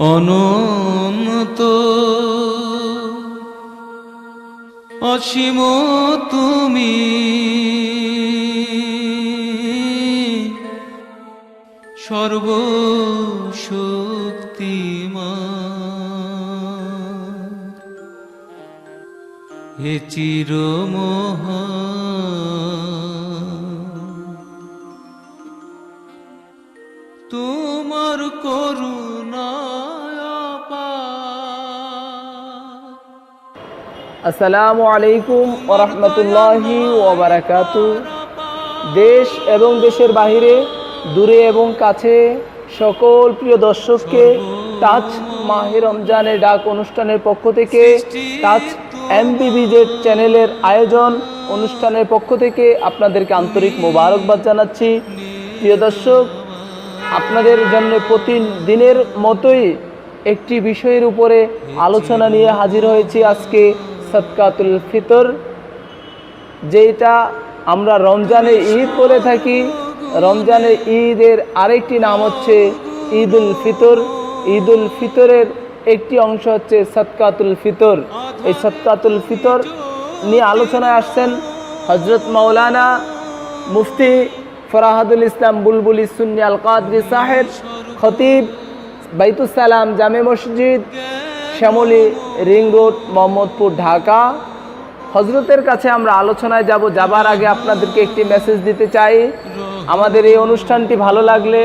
অনন্ত। অসীম তুমি। সর্বশক্তিমান। হে চির তোমার করুণায় আসসালামু আলাইকুম ওরহমতুল্লাহি ওবরাকাতু দেশ এবং দেশের বাহিরে, দূরে এবং কাছে সকল প্রিয় দর্শককে টাচ মাহে রমজানের ডাক অনুষ্ঠানের পক্ষ থেকে টাচ এমবিবিজেড চ্যানেলের আয়োজন অনুষ্ঠানের পক্ষ থেকে আপনাদেরকে আন্তরিক মোবারকবাদ জানাচ্ছি। প্রিয় দর্শক, আপনাদের জন্য প্রতিদিনের মতোই একটি বিষয়ের উপরে আলোচনা নিয়ে হাজির হয়েছি আজকে। সৎকাতুল ফিতর যেটা আমরা রমজানে ঈদ করে থাকি। রমজানে ঈদের আরেকটি নাম হচ্ছে ঈদ উল ফিতর। ঈদ উল ফিতরের একটি অংশ হচ্ছে সৎকাতুল ফিতর। এই সৎকাতুল ফিতর নিয়ে আলোচনায় আসছেন হজরত মাওলানা মুফতি ফরাহাদুল ইসলাম বুলবুল সুন্নি আল কাদরি সাহেব, খতিব বাইতুসালাম জামে মসজিদ শ্যামলী, রিং রোড, মোহাম্মদপুর, ঢাকা। হজরতের কাছে আমরা আলোচনায় যাব, যাবার আগে আপনাদেরকে একটি মেসেজ দিতে চাই। আমাদের এই অনুষ্ঠানটি ভালো লাগলে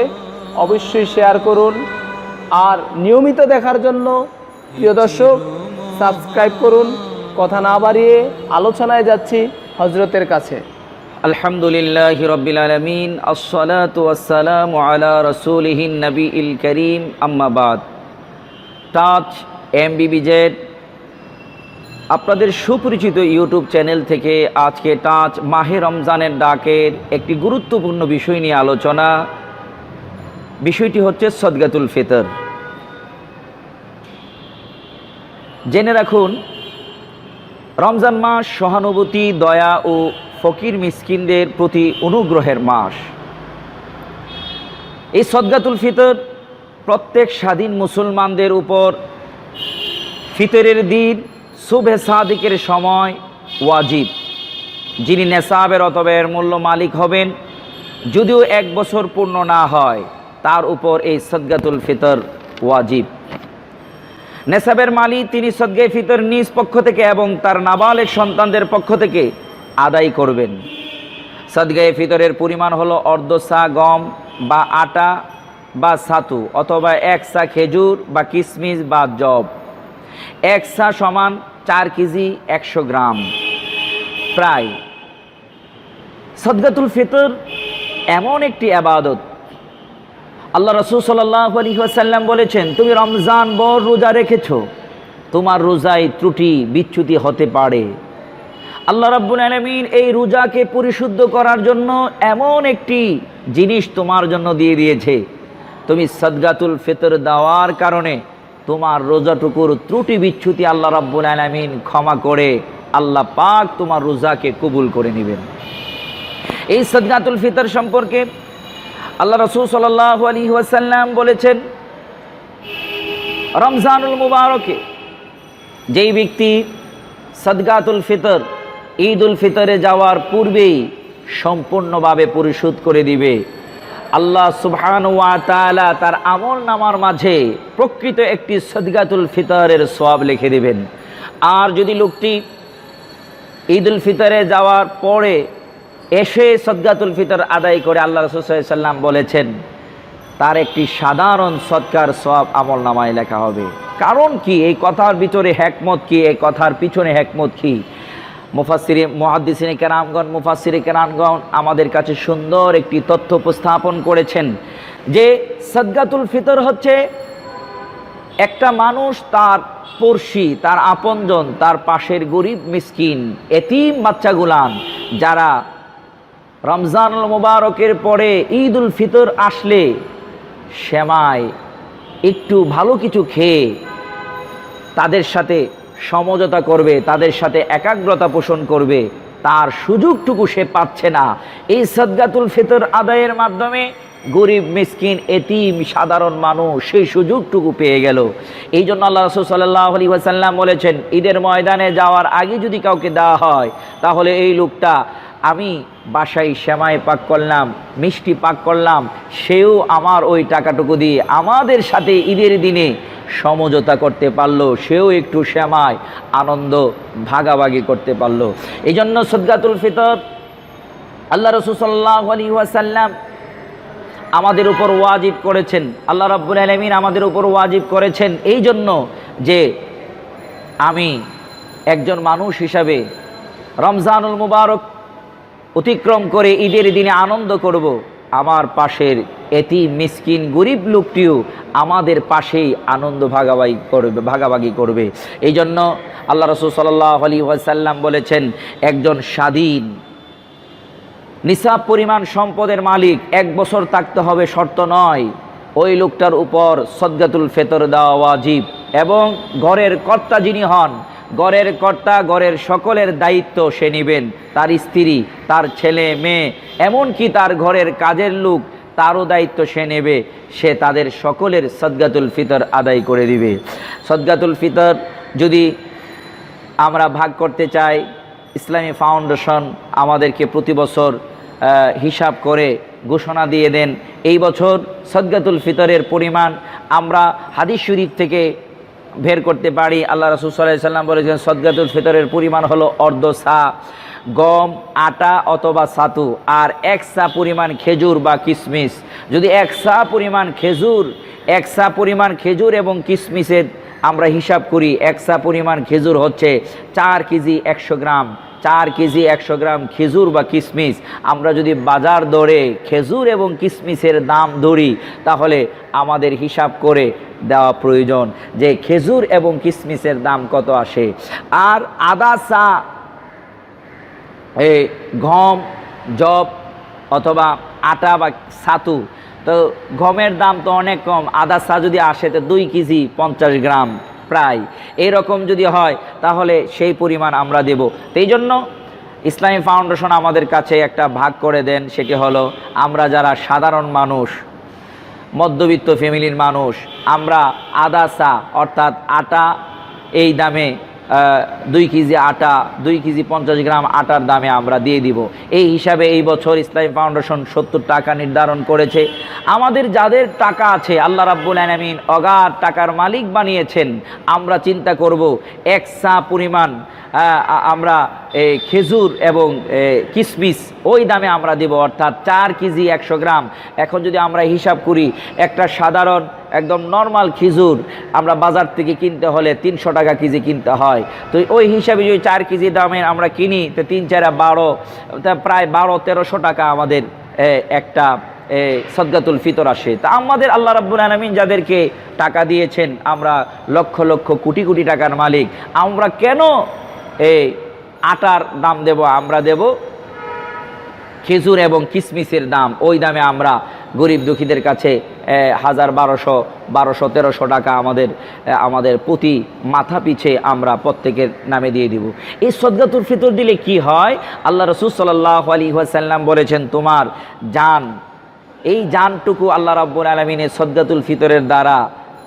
অবশ্যই শেয়ার করুন। আর নিয়মিত দেখার জন্য প্রিয় দর্শক সাবস্ক্রাইব করুন। কথা না বাড়িয়ে আলোচনায় যাচ্ছি হজরতের কাছে। আলহামদুলিল্লাহ রবিল আলমিন আসসালামু আলা রসুলিহিন নবী ইল করিম আম্মাবাদ টাচ এমবিবিজেড আপনাদের সুপরিচিত ইউটিউব চ্যানেল থেকে আজকে টাচ মাহে রমজানের ডাকের একটি গুরুত্বপূর্ণ বিষয় নিয়ে আলোচনা। বিষয়টি হচ্ছে সদগাতুল ফিতর। জেনে রাখুন, রমজান মাস সহানুভূতি, দয়া ও ফকির মিসকিনদের প্রতি অনুগ্রহের মাস। এই সদগাতুল ফিতর প্রত্যেক স্বাধীন মুসলমানদের উপর ফিতরের দিন, শুভে সাদিকের সময় ওয়াজিব। যিনি নেশাবের অতবের মূল্য মালিক হবেন, যদিও এক বছর পূর্ণ না হয়, তার উপর এই সদগাতুল ফিতর ওয়াজিব। নেশাবের মালিক তিনি সদগাই ফিতর নিজ পক্ষ থেকে এবং তার নাবালেক সন্তানদের পক্ষ থেকে আদায় করবেন। সদগায়ে ফিতরের পরিমাণ হলো অর্ধ সা গম বা আটা বা সাতু অথবা এক সা খেজুর বা কিশমিশ বা জব এক সা সমান চার কেজি একশো গ্রাম। প্রায়। সদগাতুল ফিতর এমন একটি আবাদত। আল্লাহ রসুল সাল্লাহ বলেছেন, তুমি রমজান বর রোজা রেখেছ, তোমার রোজায় ত্রুটি, বিচ্যুতি হতে পারে। আল্লাহ রাব্বুল আলমিন এই রোজাকে পরিশুদ্ধ করার জন্য এমন একটি জিনিস তোমার জন্য দিয়ে দিয়েছে। তুমি সদগাতুল ফিতর দেওয়ার কারণে তোমার রোজাটুকুর ত্রুটি বিচ্যুতি আল্লাহ রাব্বুল আলমিন ক্ষমা করে আল্লাহ পাক তোমার রোজাকে কবুল করে নেবেন। এই সদগাতুল ফিতর সম্পর্কে আল্লাহ রসুল সাল্লাহ আলী ওয়াসাল্লাম বলেছেন, রমজানুল মুবারকে যেই ব্যক্তি সদগাতুল ফিতর ঈদ উল ফিতরে যাওয়ার পূর্বেই সম্পূর্ণভাবে পরিশোধ করে দিবে। আল্লাহ সুবহান তাআলা তার আমল নামার মাঝে প্রকৃত একটি সদগাতুল ফিতরের সওয়াব লিখে দিবেন। আর যদি লোকটি ঈদ উল ফিতরে যাওয়ার পরে এসে সদগাতুল ফিতর আদায় করে আল্লাহ রসুল্লাম বলেছেন, তার একটি সাধারণ সৎকার সব আমল নামায় লেখা হবে। কারণ কি? এই কথার ভিতরে হ্যাকমত কি? এই কথার পিছনে হ্যাকমত কি? মুফাসিরে মহাদ্দিসিনে কেরামগণ মুফাসিরে কেরামগণ আমাদের কাছে সুন্দর একটি তথ্য উপস্থাপন করেছেন যে সদগাতুল ফিতর হচ্ছে একটা মানুষ তার পড়শি, তার আপনজন, তার পাশের গরিব মিসকিন, এতিম বাচ্চাগুলান যারা রমজানুল মুবারকের পরে ঈদ উল ফিতর আসলে শ্যামায় একটু ভালো কিছু খেয়ে তাদের সাথে সমঝোতা করবে, তাদের সাথে একাগ্রতা পোষণ করবে, তার সুযোগটুকু সে পাচ্ছে না। এই সদগাতুল ফিতর আদায়ের মাধ্যমে গরিব, মিসকিন, এতিম, সাধারণ মানুষ সেই সুযোগটুকু পেয়ে গেল। এই জন্য আল্লাহ রসুল সাল্লাহ আলী ওয়াসাল্লাম বলেছেন, ঈদের ময়দানে যাওয়ার আগে যদি কাউকে দেওয়া হয়, তাহলে এই লোকটা আমি বাসায় শ্যামাই পাক করলাম, মিষ্টি পাক করলাম, সেও আমার ওই টাকাটুকু দিয়ে আমাদের সাথে ঈদের দিনে সমঝোতা করতে পারল, সেও একটু শ্যামায় আনন্দ ভাগাভাগি করতে পারল। এই জন্য সদগাতুল ফিতর, আল্লাহ রসুল সাল্লাহ আলী ওয়াসাল্লাম আমাদের উপর ওয়াজিব করেছেন, আল্লাহ রাব্বুল আলমিন আমাদের উপর ওয়াজিব করেছেন এই জন্য যে আমি একজন মানুষ হিসাবে রমজানুল মুবারক অতিক্রম করে ঈদের দিনে আনন্দ করব। আমার পাশের এতি মিসকিন, গরিব লোকটিও আমাদের পাশেই আনন্দ ভাগাভাগি করবে ভাগাভাগি করবে। এই জন্য আল্লাহ রসুল সাল্লাহ আলী ওয়াসাল্লাম বলেছেন, একজন স্বাধীন, নিসাব পরিমাণ সম্পদের মালিক এক বছর থাকতে হবে শর্ত নয়। ওই লোকটার উপর সদ্গাতুল ফেতর দেওয়া ওয়াজিব এবং ঘরের কর্তা যিনি হন ঘরের কর্তা ঘরের সকলের দায়িত্ব সে নেবেন। তার স্ত্রী, তার ছেলে, মেয়ে, এমনকি তার ঘরের কাজের লোক, তারও দায়িত্ব সে নেবে। সে তাদের সকলের সদ্গাতুল ফিতর আদায় করে দিবে। সদ্গাতুল ফিতর যদি আমরা ভাগ করতে চাই, ইসলামী ফাউন্ডেশন আমাদেরকে প্রতি বছর হিসাব করে ঘোষণা দিয়ে দেন, এই বছর সদগাতুল ফিতরের পরিমাণ আমরা হাদিস শরীফ থেকে বের করতে পারি। আল্লাহ রসুল সাল্লাহ সাল্লাম বলেছেন, সদগাতুল ফিতরের পরিমাণ হলো অর্ধ সা গম, আটা অথবা সাতু আর এক সা পরিমাণ খেজুর বা কিশমিশ যদি এক সা পরিমাণ খেজুর, এক সা পরিমাণ খেজুর এবং কিশমিশের আমরা হিসাব করি, এক সা পরিমাণ খেজুর হচ্ছে চার কেজি একশো গ্রাম। চার কেজি একশো গ্রাম খেজুর বা কিশমিশ আমরা যদি বাজার দরে খেজুর এবং কিশমিশের দাম ধরি, তাহলে আমাদের হিসাব করে দেওয়া প্রয়োজন যে খেজুর এবং কিশমিশের দাম কত আসে। আর আদা, চা গম জব অথবা আটা বা ছাতু, তো গমের দাম তো অনেক কম। আদা, চা যদি আসে, তো দুই কেজি পঞ্চাশ গ্রাম। প্রায়। এরকম যদি হয়, তাহলে সেই পরিমাণ আমরা দেব। সেই জন্য ইসলামী ফাউন্ডেশন আমাদের কাছে একটা ভাগ করে দেন, সেটি হলো, আমরা যারা সাধারণ মানুষ, মধ্যবিত্ত ফ্যামিলির মানুষ, আমরা আদা চা অর্থাৎ আটা এই দামে দুই কেজি আটা, দুই কেজি পঞ্চাশ গ্রাম আটার দামে আমরা দিয়ে দিব। এই হিসাবে এই বছর ইসলামী ফাউন্ডেশন সত্তর টাকা নির্ধারণ করেছে। আমাদের যাদের টাকা আছে, আল্লাহ রাব্বুল আলমিন অগাধ টাকার মালিক বানিয়েছেন। আমরা চিন্তা করব, এক চা পরিমাণ আমরা খেজুর এবং কিশমিশ ওই দামে আমরা দেব। অর্থাৎ চার কেজি একশো গ্রাম। এখন যদি আমরা হিসাব করি, একটা সাধারণ একদম নর্মাল খেজুর আমরা বাজার থেকে কিনতে হলে তিনশো টাকা কেজি কিনতে হয়। তো ওই হিসাবে যদি চার কেজি দামের আমরা কিনি, তো তিন, চারা, বারো প্রায় বারো, তেরোশো টাকা আমাদের একটা সদগাতুল ফিতর আসে। তা আমাদের আল্লাহ রাব্বুল আলমিন যাদেরকে টাকা দিয়েছেন, আমরা লক্ষ লক্ষ, কোটি কোটি টাকার মালিক, আমরা কেন এই আটার দাম দেব, আমরা দেব খেজুর এবং কিশমিশের দাম। ওই দামে আমরা গরিব দুঃখীদের কাছে হাজার বারোশো বারোশো, তেরোশো টাকা আমাদের আমাদের প্রতি মাথা পিছে আমরা প্রত্যেকের নামে দিয়ে দিব। এই সদগাতুর ফিতর দিলে কি হয়? আল্লাহ রসুল সাল্লাহ আলী ওয়াসাল্লাম বলেছেন, তোমার জান, এই জানটুকু আল্লাহ রাব্বুল আলমিনের সদগাতুল ফিতরের দ্বারা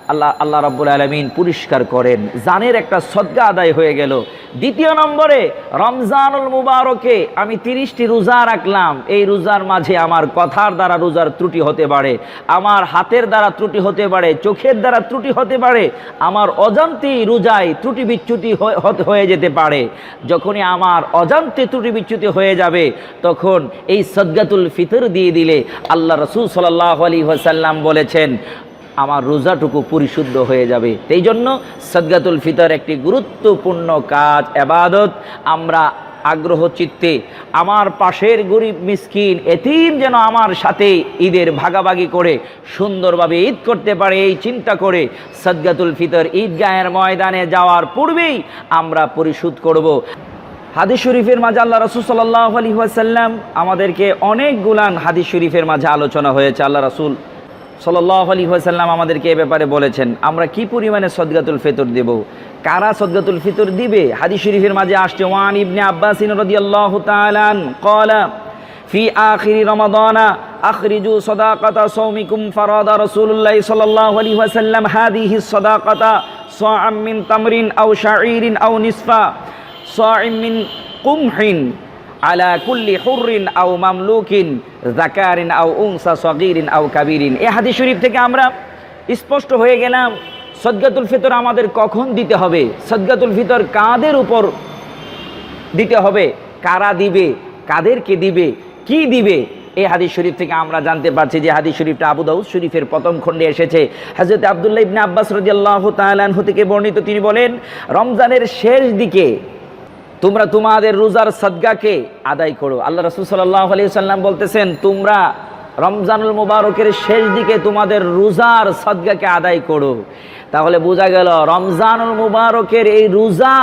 আল্লাহ আল্লাহ রাব্বুল আলমিন পরিষ্কার করেন। জানের একটা সদ্গা আদায় হয়ে গেল। দ্বিতীয় নম্বরে, রমজানুল মুবারকে আমি তিরিশটি রোজা রাখলাম। এই রোজার মাঝে আমার কথার দ্বারা রোজার ত্রুটি হতে পারে, আমার হাতের দ্বারা ত্রুটি হতে পারে, চোখের দ্বারা ত্রুটি হতে পারে, আমার অজান্তেই রোজায় ত্রুটি বিচ্যুতি হয়ে- যেতে পারে। যখনই আমার অজান্তে ত্রুটি বিচ্যুতি হয়ে যাবে, তখন এই সদ্গাতুল ফিতর দিয়ে দিলে আল্লাহ রসুল সাল্লাহ আলী ওয়াসাল্লাম বলেছেন আমার রোজাটুকু পরিশুদ্ধ হয়ে যাবে। এই জন্য সদগাতুল ফিতর একটি গুরুত্বপূর্ণ কাজ, এবাদত। আমরা আগ্রহ চিত্তে আমার পাশের গরিব মিসকিন, এতিম যেন আমার সাথে ঈদের ভাগাভাগি করে, সুন্দরভাবে ঈদ করতে পারে এই চিন্তা করে সদগাতুল ফিতর ঈদগাহের ময়দানে যাওয়ার পূর্বেই আমরা পরিশোধ করব। হাদিস শরীফের মাঝে আল্লাহ রসুল সাল্লাহ আলী ওয়াসাল্লাম আমাদেরকে অনেক গুলান হাদিস শরীফের মাঝে আলোচনা হয়েছে। আল্লাহ রসুল সাল্লাহ আলী ওয়াসাল্লাম আমাদেরকে এ ব্যাপারে বলেছেন, আমরা কি পরিমাণে সদগাতুল ফিতর দেব? কারা সদগাতুল ফিতর দিবে? হাদি শরীফের মাঝে আসছে, ওয়ান ইবনে আব্বাসিন রাদিয়াল্লাহু তাআলা কলা ফি আখিরি রমাদানা আখরিজু সদাকাতা সৌমিকুম ফারাদা রাসূলুল্লাহ সাল্লাল্লাহু আলাইহি ওয়াসাল্লাম হাদিহি সদাকাতা সাআম মিন তামরিন আও শাঈরিন আও নিসফা সাআম মিন কুমহিন। আলা কুল্লি হুররিন আও মামলুকিন, যাকারিন আও উনসা, সগীরিন আও কাবীরিন। এই হাদিস শরীফ থেকে আমরা স্পষ্ট হয়ে গেলাম, সদগাতুল ফিতর আমাদের কখন দিতে হবে? সদগাতুল ফিতর কাদের উপর দিতে হবে? কারা দিবে? কাদেরকে দিবে? কি দিবে? এই হাদিস শরীফ থেকে আমরা জানতে পারছি যে হাদিস শরীফটা আবু দাউদ শরীফের প্রথম খণ্ডে এসেছে। হযরত আব্দুল্লাহ ইবনে আব্বাস রাদিয়াল্লাহু তাআলা থেকে বর্ণিত, তিনি বলেন, রমজানের শেষ দিকে তোমরা তোমাদের রোজার সদগাকে আদায় করো। আল্লাহ রাসূল সাল্লাল্লাহু আলাইহি সাল্লাম বলতেছেন, তোমরা রমজানুল মুবারকের শেষ দিকে তোমাদের রোজার সদগাকে আদায় করো। তাহলে বোঝা গেল, রমজানুল মুবারকের এই রোজা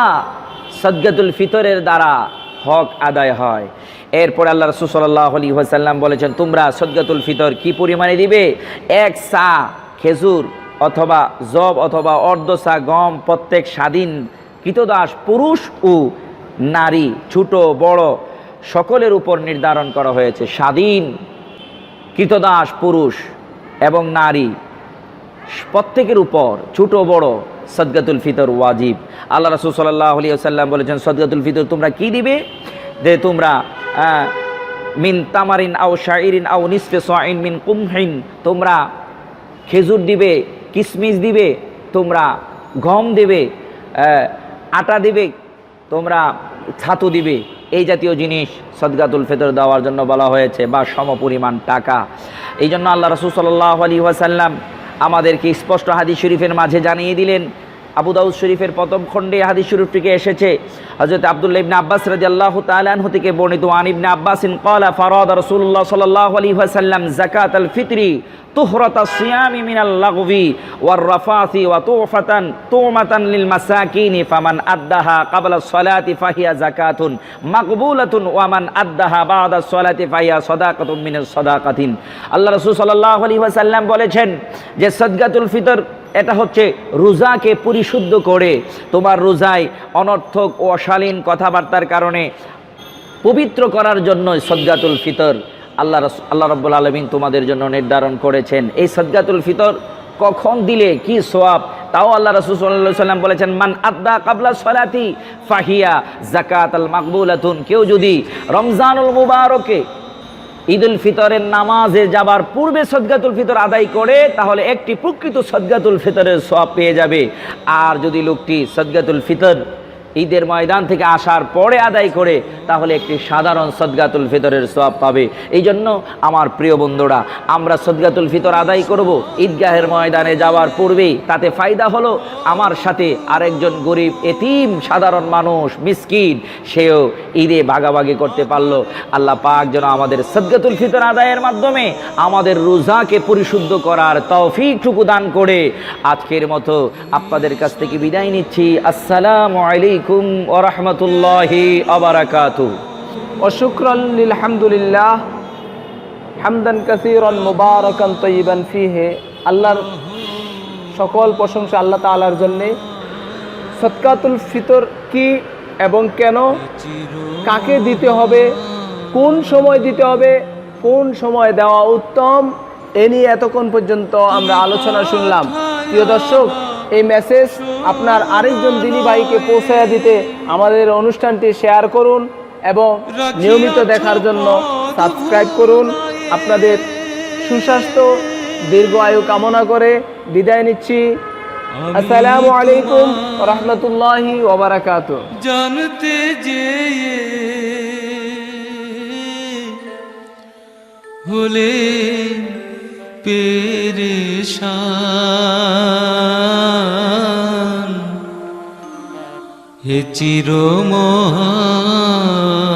সদগাতুল ফিতরের দ্বারা হক আদায় হয়। এরপর আল্লাহ রসুল সাল্লাহ আলী ওয়াসাল্লাম বলেছেন, তোমরা সদগাতুল ফিতর কি পরিমাণে দিবে? এক সা খেজুর অথবা জব অথবা অর্ধ সা গম প্রত্যেক স্বাধীন কৃতদাস, পুরুষ ও নারী, ছোট, বড়, সকলের উপর নির্ধারণ করা হয়েছে। স্বাধীন, কৃতদাস, পুরুষ এবং নারী। প্রত্যেকের উপর, ছোট, বড়, সদগাতুল ফিতর ওয়াজিব। আল্লাহ রসুল সাল্লাহ আলী সাল্লাম বলেছেন, সদগাতুল ফিতর তোমরা কি দিবে? যে তোমরা মিন তামারিন আও শাইরিন আও নিসফে সাইন মিন কুমহিন, তোমরা খেজুর দিবে কিশমিশ দিবে, তোমরা গম দেবে আটা দিবে তোমরা ছাতু দিবে। এই জাতীয় জিনিস সদগাতুল ফিতর দেওয়ার জন্য বলা হয়েছে, বা সমপরিমাণ টাকা। এই জন্য আল্লাহ রসুল সাল্লাহ আলী ওয়াসাল্লাম আমাদেরকে স্পষ্ট হাদিস শরীফের মাঝে জানিয়ে দিলেন। আবু দাউদ শরীফের প্রথম খণ্ডে হাদিস শরীফটিকে এসেছে। হযরত আব্দুল্লাহ ইবনে আব্বাস রাদিয়াল্লাহু তাআলা আনহু থেকে বর্ণিত, আন ইবনে আব্বাসিন ক্বালা ফারাদা রাসূলুল্লাহ সাল্লাল্লাহু আলাইহি ওয়াসাল্লাম জাকাত আল ফিতরি তুহরাতা সিয়ামি মিনাল লাগবি ওয়ার রাফাসি ওয়া তুফাতান তুমাতান লিল মাসাকিনি ফামান আদ্দাহা ক্বাবলা সলাতি ফাহিয়া যাকাতুন মাকবুলাতুন ওয়া মান আদ্দাহা বাদা সলাতি ফাহিয়া সাদাকাতুন মিনাস সাদাকাতিন। আল্লাহ রাসূল সাল্লাল্লাহু আলাইহি ওয়াসাল্লাম বলেছেন যে সদগাতুল ফিতর, এটা হচ্ছে রোজাকে পরিশুদ্ধ করে তোমার রোজায় অনর্থক ও অশালীন কথাবার্তার কারণে পবিত্র করার জন্য সদগাতুল ফিতর। আল্লাহ আল্লাহ রব্বুল আলমিন তোমাদের জন্য নির্ধারণ করেছেন। এই সদগাতুল ফিতর কখন দিলে? কি সোয়াব তাও আল্লাহ রসুল সাল্লাম বলেছেন, মান আদা কাবলা সলাতি ফাহিয়া জাকাত আল মাকবুলাতুন। কেউ যদি রমজানুল মুবারকে ঈদুল ফিতরের নামাজে যাবার পূর্বে সদগাতুল ফিতর আদায় করে, তাহলে একটি প্রকৃত সদগাতুল ফিতরের সব পেয়ে যাবে। আর যদি লোকটি সদগাতুল ফিতর ঈদের ময়দান থেকে আসার পরে আদায় করে তাহলে একটি সাধারণ সদগাতুল ফিতরের সব পাবে। এই জন্য আমার প্রিয় বন্ধুরা, আমরা সদগাতুল ফিতর আদায় করব। ঈদগাহের ময়দানে যাওয়ার পূর্বেই তাতে ফায়দা হলো আমার সাথে আরেকজন গরিব এতিম সাধারণ মানুষ, মিসকিন, সেও ঈদে ভাগাভাগি করতে পারল। আল্লাহ পাক যেন আমাদের সদগাতুল ফিতর আদায়ের মাধ্যমে আমাদের রোজাকে পরিশুদ্ধ করার তৌফিকটুকু দান করে। আজকের মতো আপনাদের কাছ থেকে বিদায় নিচ্ছি। আসসালামু আলাইকুম। ওয়া রাহমাতুল্লাহি ওয়া বারাকাতুহু। অশুক্রন লিলহামদুলিল্লাহ, হামদান কাসিরন মুবারকান তৈবান ফিহে। আল্লাহর সকল প্রশংসা আল্লাহ তাআলার জন্যে। সৎকাতুল ফিতর কি এবং কেন? কাকে দিতে হবে? কোন সময় দিতে হবে? কোন সময় দেওয়া উত্তম? এ নিয়ে এতক্ষণ পর্যন্ত আমরা আলোচনা শুনলাম। প্রিয় দর্শক এই মেসেজ আপনার আরেকজন দিনী ভাইকে পৌঁছায় দিতে আমাদের অনুষ্ঠানটি শেয়ার করুন এবং নিয়মিত দেখার জন্য সাবস্ক্রাইব করুন। আপনাদের সুস্বাস্থ্য, দীর্ঘ আয়ু কামনা করে বিদায় নিচ্ছি। আসসালামু আলাইকুম রহমতুল্লাহি জানতে যে হলে পেরেশান হে চির মহান